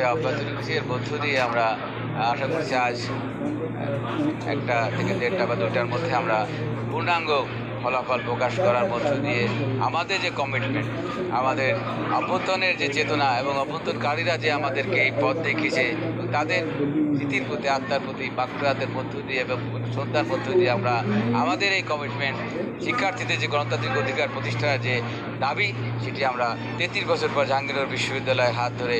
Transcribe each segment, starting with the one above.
প্রক্রিয়া অব্যাহত রেখেছি মধ্য দিয়ে আমরা আশা করছি আজ একটা থেকে দেড়টা বা দুটার মধ্যে আমরা পূর্ণাঙ্গ ফলাফল প্রকাশ করার মধ্য দিয়ে আমাদের যে কমিটমেন্ট আমাদের অভ্যন্তনের যে চেতনা এবং অভ্যন্তরকারীরা যে আমাদেরকে এই পথ দেখিয়েছে তাদের স্মৃতির প্রতি, আত্মার প্রতি বাক্যাতের মধ্য দিয়ে এবং শ্রদ্ধার মধ্য দিয়ে আমরা আমাদের এই কমিটমেন্ট শিক্ষার্থীদের যে গণতান্ত্রিক অধিকার প্রতিষ্ঠার যে দাবি, সেটি আমরা তেত্রিশ বছর পর জাহাঙ্গীরনগর বিশ্ববিদ্যালয়ের হাত ধরে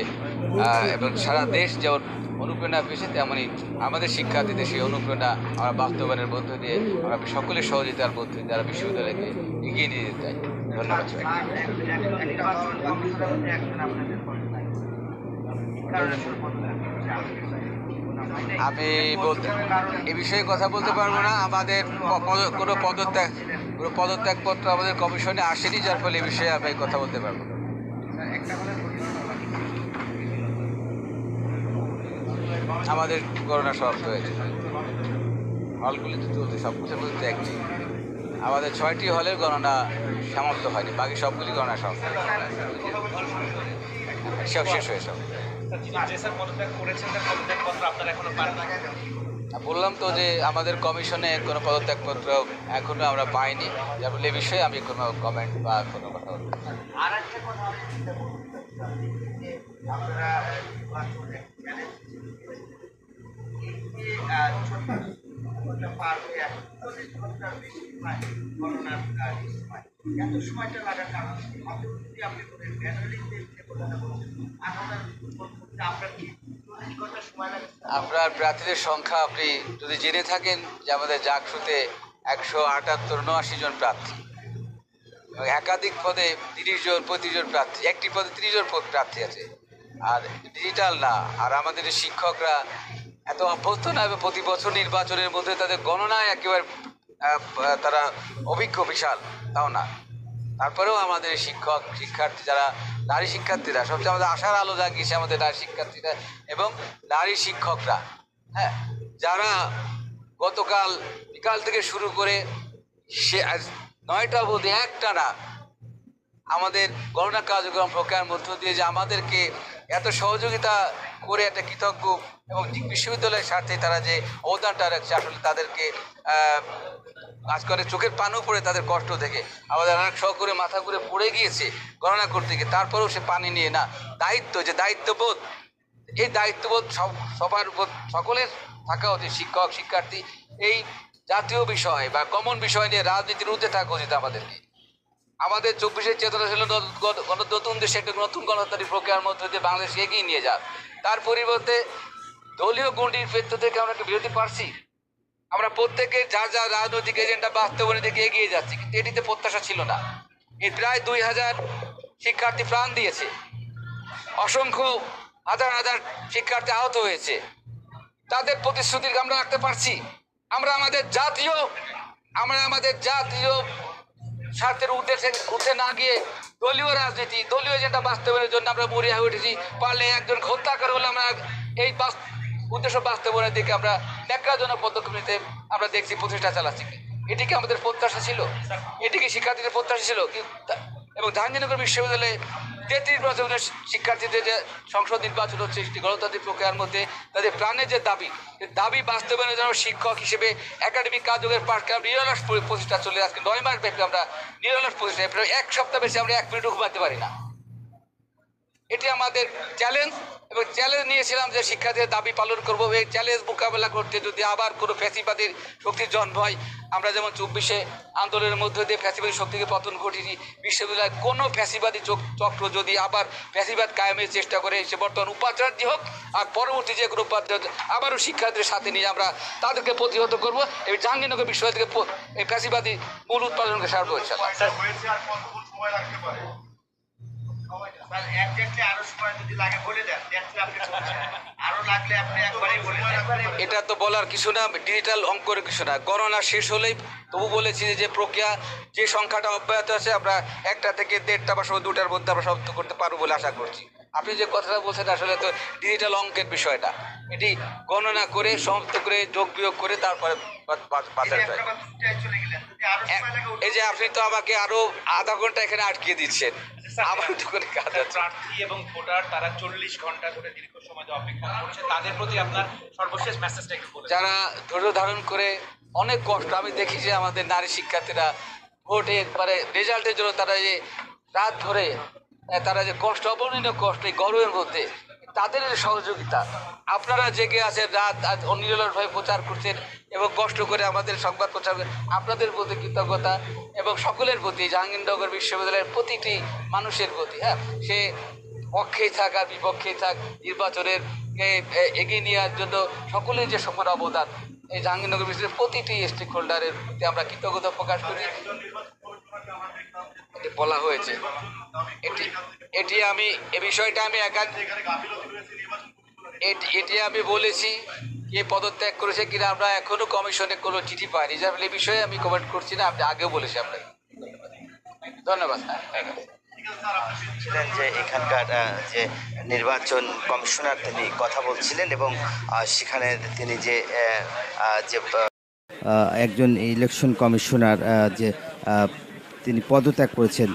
এবং সারা দেশ যেমন অনুপ্রেরণা পেয়েছে তেমনই আমাদের শিক্ষার্থীদের সেই অনুপ্রেরণা আমরা বাস্তবায়নের মধ্য দিয়ে আমরা সকলের সহযোগিতার মধ্যে দিয়ে যারা বিশ্ববিদ্যালয়কে এগিয়ে নিয়ে যেতে চাই। ধন্যবাদ। আমি বলতে এ বিষয়ে কথা বলতে পারব না। আমাদের কোনো পদত্যাগ কোনো পদত্যাগপত্র আমাদের কমিশনে আসেনি, যার ফলে এ বিষয়ে আমি কথা বলতে পারব। আমাদের করোনা সমাপ্ত হয়েছে। হলগুলিতে চলছে সব কিছুর মধ্যে একটি আমাদের ছয়টি হলের গণনা সমাপ্ত হয়নি। বাকি সবগুলি গণনা সমাপ্ত সব শেষ হয়ে সব। বললাম তো যে আমাদের কমিশনে কোনো পদত্যাগপত্র এখনও আমরা পাইনি। যার ফলে বিষয়ে আমি কোনো কমেন্ট বা কোনো কথা আপনারা আপনার প্রার্থীদের সংখ্যা আপনি যদি জেনে থাকেন যে আমাদের জাকসুতে একশো আটাত্তর উনআশি জন প্রার্থী একাধিক পদে তিরিশ জন, পঁয়ত্রিশ জন প্রার্থী, একটি পদে তিরিশ জন প্রার্থী আছে। আর ডিজিটাল না, আর আমাদের শিক্ষকরা এত অভ্যস্ত না প্রতি বছর নির্বাচনের মধ্যে তাদের গণনায় একেবারে তারা অভিজ্ঞ, বিশাল। তাও না। তারপরেও আমাদের শিক্ষক, শিক্ষার্থী যারা, নারী শিক্ষার্থীরা, সবচেয়ে আমাদের আশার আলো জাগিয়েছে আমাদের নারী শিক্ষার্থীরা এবং নারী শিক্ষকরা হ্যাঁ? যারা গতকাল, বিকাল থেকে শুরু করে সে নয়টা অবধি একটা না, আমাদের গণনা কার্যক্রম প্রক্রিয়ার মধ্য দিয়ে যে আমাদেরকে এত সহযোগিতা করে একটা কৃতজ্ঞ এবং বিশ্ববিদ্যালয়ের স্বার্থে তারা যে অবদানটা রাখছে, আসলে তাদেরকে আজ করে চোখের পানও পড়ে তাদের কষ্ট থেকে আমাদের অনেক সহকরে মাথা ঘুরে পড়ে গিয়েছে গণনা করতে গিয়ে, তারপরেও সে পানি নিয়ে না। দায়িত্ব যে দায়িত্ববোধ, এই দায়িত্ববোধ সব, সবার উপর, সকলের থাকা উচিত, শিক্ষক, শিক্ষার্থী, এই জাতীয় বিষয় বা কমন বিষয় নিয়ে রাজনীতির ঊর্ধ্বে থাকা উচিত আমাদেরকে। আমাদের চব্বিশের চেতনা ছিল নতুন দেশে একটা নতুন গণতান্ত্রিক প্রক্রিয়ার মধ্যে দিয়ে বাংলাদেশ এগিয়ে নিয়ে যাক তার পরিবর্তে দলীয় গণ্ডির ক্ষেত্র থেকে আমরা একটা বিরতি পারছি আমরা প্রত্যেকে যা যা রাজনৈতিক এজেন্ডা বাস্তবায়নের দিকে এগিয়ে যাচ্ছি, কিন্তু এটিতে প্রত্যাশা ছিল না। এই প্রায় দুই হাজার শিক্ষার্থী প্রাণ দিয়েছে। অসংখ্য হাজার হাজার শিক্ষার্থী আহত হয়েছে। তাদের প্রতিশ্রুতি আমরা রাখতে পারছি। আমরা আমাদের জাতীয় আমরা আমাদের জাতীয় স্বার্থের উদ্দেশ্যে উঠে না গিয়ে দলীয় রাজনীতি, দলীয় এজেন্ডা বাস্তবায়নের জন্য আমরা মরিয়া হয়ে উঠেছি। পারলে একজন হত্যা করে হলে আমরা এই উদ্দেশ্য বাস্তবায়নের দিকে আমরা ন্যাক্কারজনক পদক্ষেপ নিতে আমরা দেখছি প্রতিষ্ঠা চালাচ্ছি। এটি কি আমাদের প্রত্যাশা ছিল? এটি কি শিক্ষার্থীদের প্রত্যাশা ছিল? এবং জাহাঙ্গীরনগর বিশ্ববিদ্যালয়ে তেত্রিশ বছরের শিক্ষার্থীদের যে সংসদ নির্বাচন হচ্ছে একটি গণতান্ত্রিক প্রক্রিয়ার মধ্যে তাদের প্রাণের যে দাবি দাবি বাস্তবায়নের জন্য শিক্ষক হিসেবে একাডেমিক কার্যক্রমের পাঠকে আমরা নিরলস পরি- প্রচেষ্টা চলে আজকে। নয় মাস ব্যাপী আমরা নিরলস প্রচেষ্টা এক সপ্তাহ বেশি আমরা এক মিনিটও ঘুমাতে পারি না। এটি আমাদের চ্যালেঞ্জ এবং চ্যালেঞ্জ নিয়েছিলাম যে শিক্ষার্থীদের দাবি পালন করব। এই চ্যালেঞ্জ মোকাবেলা করতে যদি আবার কোনো ফ্যাসিবাদীর শক্তির জন্ম হয়, আমরা যেমন চব্বিশে আন্দোলনের মধ্যে দিয়ে ফ্যাসিবাদী শক্তিকে পতন ঘটিনি বিশ্ববিদ্যালয়ের কোনো ফ্যাসিবাদী চক- চক্র যদি আবার ফ্যাসিবাদ কায়েমের চেষ্টা করে, সে বর্তমান উপাচার্য হোক আর পরবর্তী যে কোনো উপাচার্য আবারও শিক্ষার্থীদের সাথে নিয়ে আমরা তাদেরকে প্রতিহত করব এবং জাহাঙ্গীরনগর বিশ্ববিদ্যালয় থেকে প- এই ফ্যাসিবাদী মূল উৎপাদনকে সারবো এটা তো বলার কিছু না ডিজিটাল অঙ্কের কিছু না। গণনা শেষ হলেই তবু বলেছি যে প্রক্রিয়া যে সংখ্যাটা অব্যাহত আছে আমরা একটা থেকে দেড়টা বা সময় দুটার মধ্যে আমরা সমাপ্ত করতে পারব বলে আশা করছি। আপনি যে কথাটা বলছেন আসলে তো ডিজিটাল অঙ্কের বিষয়টা। এটি গণনা করে সমাপ্ত করে যোগ বিয়োগ করে তারপরে বা- বা- এই যে যায়। এই যে আপনি তো আমাকে আরও আধা ঘণ্টা এখানে আটকে দিচ্ছেন। স্যার, আমার তো করে কাজ আছে। প্রার্থী এবং ভোটার তারা চল্লিশ ঘণ্টা ধরে দীর্ঘ সময় ধরে অপেক্ষা করছে। তাদের প্রতি আপনার সর্বশেষ মেসেজটা একটু বলে দিন। যারা ধৈর্য ধারণ করে অনেক কষ্ট আমি দেখি যে আমাদের নারী শিক্ষার্থীরা ভোটের পরে রেজাল্টের জন্য তারা যে রাত ধরে তারা যে কষ্ট অবর্ণনীয় কষ্ট এই গরমের মধ্যে তাদের সহযোগিতা আপনারা জেগে আছেন রাত আজ অনিরলভাবে প্রচার করছেন এবং কষ্ট করে আমাদের সংবাদ প্রচার। আপনাদের প্রতি কৃতজ্ঞতা এবং সকলের প্রতি জাহাঙ্গীরনগর বিশ্ববিদ্যালয়ের প্রতিটি মানুষের প্রতি হ্যাঁ? সে পক্ষেই থাক আর বিপক্ষেই থাক, নির্বাচনের এগিয়ে নেওয়ার জন্য সকলের যে সমান অবদান, এই জাহাঙ্গীরনগর বিশ্ববিদ্যালয়ের প্রতিটি স্টেক হোল্ডারের প্রতি আমরা কৃতজ্ঞতা প্রকাশ করি। বলা হয়েছে। এটি এটি আমি, এ বিষয়টা আমি একা এটি এটি আমি বলেছি কে পদত্যাগ করেছে কিনা আমরা এখনও কমিশনে কোনো চিঠি পাইনি। যার এই বিষয়ে আমি কমেন্ট করছি না আপনি আগেও বলেছি আমরা ধন্যবাদ। ছিলেন যে এখানকার যে নির্বাচন কমিশনার তিনি কথা বলছিলেন এবং সেখানে তিনি যে যে একজন ইলেকশন কমিশনার যে তিনি পদত্যাগ করেছেন।